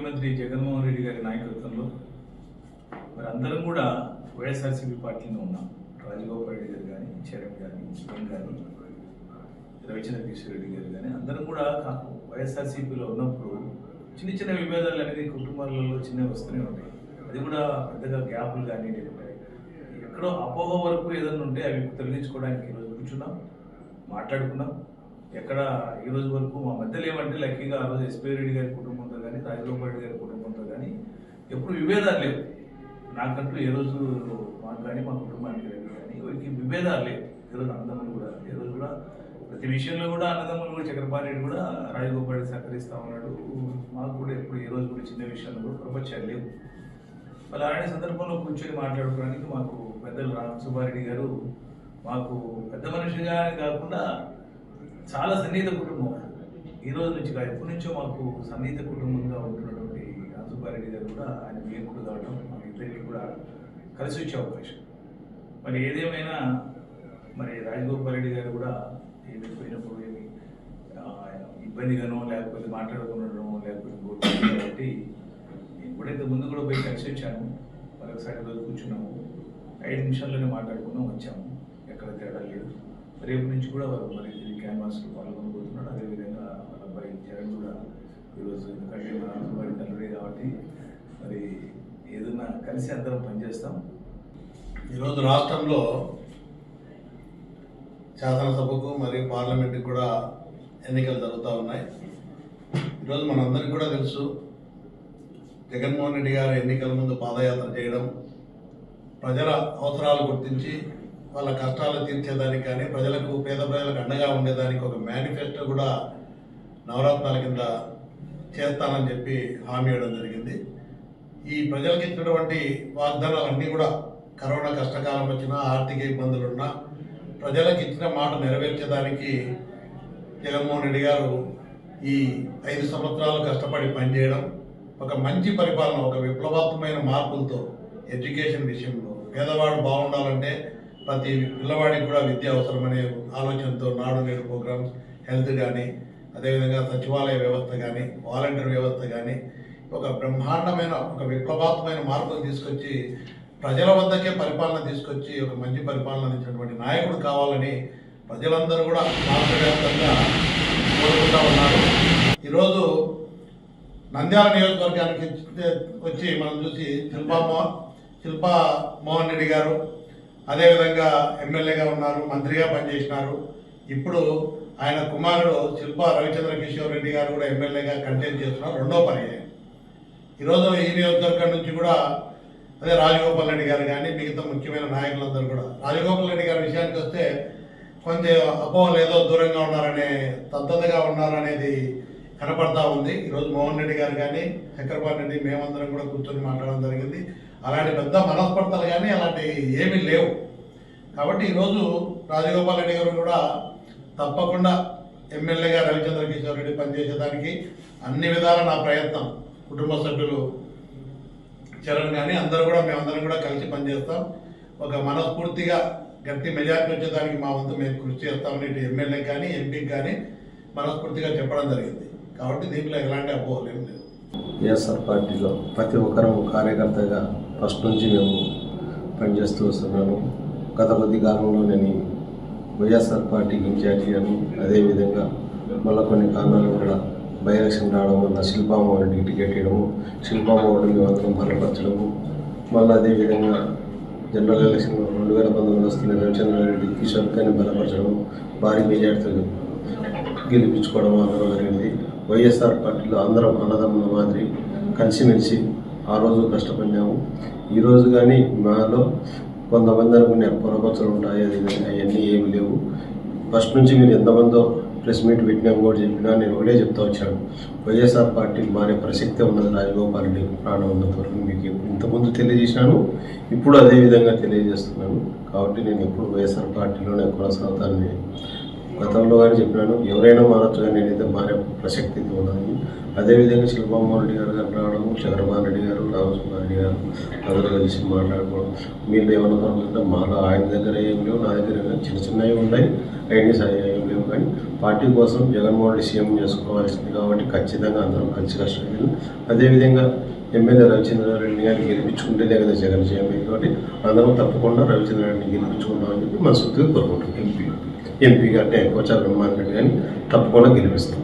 ముఖ్యమంత్రి జగన్మోహన్ రెడ్డి గారి నాయకత్వంలో మరి అందరం కూడా వైఎస్ఆర్సీపీ పార్టీలో ఉన్నాం. రాజగోపాల్ రెడ్డి గారు కానీ చరణ్ కానీ స్వయం కానీ రవిచంద్ర కిషోర్ రెడ్డి గారు కానీ అందరం కూడా వైఎస్ఆర్సీపీలో ఉన్నప్పుడు చిన్న చిన్న విభేదాలు అనేది కుటుంబాలలో చిన్నవి వస్తూనే ఉంటాయి. అది కూడా పెద్దగా గ్యాపులు కానీ లేకుంటే ఎక్కడో అపోహ వరకు ఏదైనా ఉంటే అవి తొలగించుకోవడానికి ఈరోజు కూర్చున్నాం మాట్లాడుకున్నాం. ఎక్కడ ఈ రోజు వరకు మా మధ్యలో ఏమంటే లక్కీగా ఆ రోజు ఎస్పీ రెడ్డి గారి కుటుంబంతో కానీ రాజగోపాల్ రెడ్డి గారి కుటుంబంతో కానీ ఎప్పుడు విభేదాలు లేవు. నాకంటూ ఏ రోజు మాకు కానీ మా కుటుంబానికి కానీ వీరికి విభేదాలు లేవు. ఈరోజు రోజు అన్నదమ్ములు కూడా ఈ రోజు కూడా ప్రతి విషయంలో కూడా అన్నదమ్ములు కూడా చక్రపాణి కూడా రాజగోపాల్ సహకరిస్తూ సహకరిస్తా ఉన్నాడు. మాకు కూడా ఎప్పుడు ఏ రోజు కూడా చిన్న విషయాలు కూడా ప్రపంచాలు లేవు. మరి అలాంటి సందర్భంలో కూర్చొని మాట్లాడుకోవడానికి మాకు పెద్దలు రామ్ సుబ్బారెడ్డి గారు మాకు పెద్ద మనిషిగా కాకుండా చాలా సన్నిహిత కుటుంబం. ఈ రోజు నుంచి ఎప్పటి నుంచో మాకు సన్నిహిత కుటుంబంగా ఉంటున్నటువంటి రామ్ గారు కూడా ఆయన వియంకుడు కావడం మాకు ఇద్దరికి కూడా కలిసి వచ్చే అవకాశం. మరి ఏదేమైనా మరి రాజగోపాల్ రెడ్డి గారు కూడా ఏమి పోయినప్పుడు ఏమి ఇబ్బందిగానో లేకపోతే మాట్లాడుకునడమో లేకపోతే కాబట్టి నేను కూడా ఇంత ముందు కూడా పోయి కలిసి వచ్చాను. మరొకసారి రోజు కూర్చున్నాము. ఐదు నిమిషాల్లోనే మాట్లాడుకున్నాం వచ్చాము. ఎక్కడ తేడా లేదు. రేపు నుంచి కూడా మరి ఈ క్యాన్వాస్లో పాల్గొనబోతున్నాడు అదేవిధంగా వాళ్ళ అబ్బాయి జగన్ కూడా ఈరోజు ఎందుకంటే మన వారి తండ్రి కాబట్టి మరి ఏదన్నా కలిసి అందరం పనిచేస్తాం. ఈరోజు రాష్ట్రంలో శాసనసభకు మరియు పార్లమెంట్కి కూడా ఎన్నికలు జరుగుతూ ఉన్నాయి. ఈరోజు మనందరికీ కూడా తెలుసు జగన్మోహన్ రెడ్డి గారు ఎన్నికల ముందు పాదయాత్ర చేయడం ప్రజల అవసరాలు గుర్తించి వాళ్ళ కష్టాలు తీర్చేదానికి కానీ ప్రజలకు పేద ప్రజలకు అండగా ఉండేదానికి ఒక మేనిఫెస్టో కూడా నవరత్నాల కింద చేస్తానని చెప్పి హామీ ఇవ్వడం జరిగింది. ఈ ప్రజలకు ఇచ్చినటువంటి వాగ్దానాలన్నీ కూడా కరోనా కష్టకాలం వచ్చినా ఆర్థిక ఇబ్బందులున్నా ప్రజలకు ఇచ్చిన మాట నెరవేర్చేదానికి జగన్మోహన్ రెడ్డి గారు ఈ ఐదు సంవత్సరాలు కష్టపడి పనిచేయడం ఒక మంచి పరిపాలన ఒక విప్లవాత్మకమైన మార్పులతో ఎడ్యుకేషన్ విషయంలో పేదవాడు బాగుండాలంటే ప్రతి పిల్లవాడికి కూడా విద్య అవసరమనే ఆలోచనతో నాడు నేడు ప్రోగ్రామ్స్ హెల్త్ కానీ అదేవిధంగా సచివాలయ వ్యవస్థ కానీ వాలంటీర్ వ్యవస్థ కానీ ఒక బ్రహ్మాండమైన ఒక విప్లవాత్మకమైన మార్పులు తీసుకొచ్చి ప్రజల వద్దకే పరిపాలన తీసుకొచ్చి ఒక మంచి పరిపాలన అందించినటువంటి నాయకుడు కావాలని ప్రజలందరూ కూడా రాష్ట్రవ్యాప్తంగా కోరుకుంటా ఉన్నారు. ఈరోజు నంద్యాల నియోజకవర్గానికి వచ్చి మనం చూసి శిల్పా మోహన్ శిల్పా మోహన్ రెడ్డి గారు అదేవిధంగా ఎమ్మెల్యేగా ఉన్నారు మంత్రిగా పనిచేసినారు. ఇప్పుడు ఆయన కుమారుడు శిల్పా రవిచంద్ర కిషోర్ రెడ్డి గారు కూడా ఎమ్మెల్యేగా కంటెంట్ చేస్తున్నారు రెండో పర్యాయం. ఈరోజు ఈ నియోజకవర్గం నుంచి కూడా అదే రాజగోపాల్ రెడ్డి గారు కానీ మిగతా ముఖ్యమైన నాయకులందరూ కూడా. రాజగోపాల్ రెడ్డి గారి విషయానికి వస్తే కొంచెం అపోహలు ఏదో దూరంగా ఉన్నారనే తద్దతగా ఉన్నారనేది కనపడతా ఉంది. ఈరోజు మోహన్ రెడ్డి గారు కానీ చక్రపాణి రెడ్డి మేమందరం కూడా కూర్చొని మాట్లాడడం జరిగింది. అలాంటి పెద్ద మనస్పర్ధలు కానీ అలాంటి ఏమీ లేవు. కాబట్టి ఈరోజు రాజగోపాల్ రెడ్డి గారు కూడా తప్పకుండా ఎమ్మెల్యేగా రవిచంద్ర కిషోర్ రెడ్డి పనిచేసేదానికి అన్ని విధాల నా ప్రయత్నం. కుటుంబ సభ్యులు చరణ్ కానీ అందరూ కూడా మేమందరం కూడా కలిసి పనిచేస్తాం. ఒక మనస్ఫూర్తిగా గట్టి మెజార్టీ వచ్చేదానికి మా వంతు మేము కృషి చేస్తామని ఇటు ఎమ్మెల్యే కానీ ఎంపీకి కానీ మనస్ఫూర్తిగా చెప్పడం జరిగింది. కాబట్టి దీంట్లో ఎలాంటి అపోహలేం లేదు వైఎస్ఆర్ పార్టీలో ప్రతి ఒక్కరూ కార్యకర్తగా ఫస్ట్ నుంచి మేము పనిచేస్తూ వస్తున్నాను గత కొద్ది కాలంలో నేను వైఎస్ఆర్ పార్టీకి ఇన్ఛార్జిగాను అదేవిధంగా మళ్ళీ కొన్ని కారణాలు కూడా బై ఎలక్షన్ రావడం వల్ల శిల్పామోహన్కి టికెట్ ఇవ్వడము శిల్పామోహన్ మాత్రం బలపరచడము మళ్ళీ అదేవిధంగా జనరల్ ఎలక్షన్ రెండు వేల పంతొమ్మిది వస్తున్న రవిచంద్రారెడ్డి కిషోర్ కానీ బలపరచడం భారీ మెజార్టీతో గెలిపించుకోవడం అందరం జరిగింది. వైఎస్ఆర్ పార్టీలో అందరం అన్నదమ్ముల మాదిరి కలిసిమెలిసి ఆ రోజు కష్టపడినాము. ఈరోజు కానీ మాలో కొంతమంది అనుకునే పొరపచ్చలు ఉంటాయి అది అవన్నీ ఏమి లేవు. ఫస్ట్ నుంచి మీరు ఎంతమందో ప్రెస్ మీట్ పెట్టినాం కూడా చెప్పినా నేను ఒకటే చెప్తా వచ్చాను. వైఎస్ఆర్ పార్టీ మారే ప్రసక్తే ఉన్నది రాజగోపాల్ రెడ్డి ప్రాణం ఉన్నంత వరకు మీకు ఇంతకుముందు తెలియజేసినాను ఇప్పుడు అదే విధంగా తెలియజేస్తున్నాను. కాబట్టి నేను ఎప్పుడు వైఎస్ఆర్ పార్టీలోనే కొనసాగుతానని గతంలో కానీ చెప్పినాను ఎవరైనా మారచ్చు కానీ నేనైతే మారే ప్రసక్తి ఉన్నాను అదేవిధంగా శిల్పామోహన్ రెడ్డి గారు గారు రావడం చంద్రబాబు రెడ్డి గారు రామసుబ్బారెడ్డి గారు అందరూ కలిసి మాట్లాడుకోవడం మీరు ఏమన్నా అనుకుంటే మాలో ఆయన దగ్గర ఏం లేవు నా దగ్గర ఏం లేవు. చిన్న చిన్నవి ఉన్నాయి అవన్నీ సరి ఏం లేవు కానీ పార్టీ కోసం జగన్మోహన్ రెడ్డి సీఎం చేసుకోవాల్సింది కాబట్టి ఖచ్చితంగా అందరం కలిసి కష్టం అదేవిధంగా ఎమ్మెల్యే రవిచంద్రారెడ్డి గారిని గెలిపించుకుంటేనే కదా జగన్ సీఎం కాబట్టి అందరం తప్పకుండా రవిచంద్రారెడ్డిని గెలిపించుకుంటామని చెప్పి మనస్ఫూర్తిగా కోరుకుంటున్నాం. ఎంపీ. ఎంపీగా అంటే కోచా బ్రహ్మాన్ రెడ్డి గారిని తప్పకుండా గెలిపిస్తాం.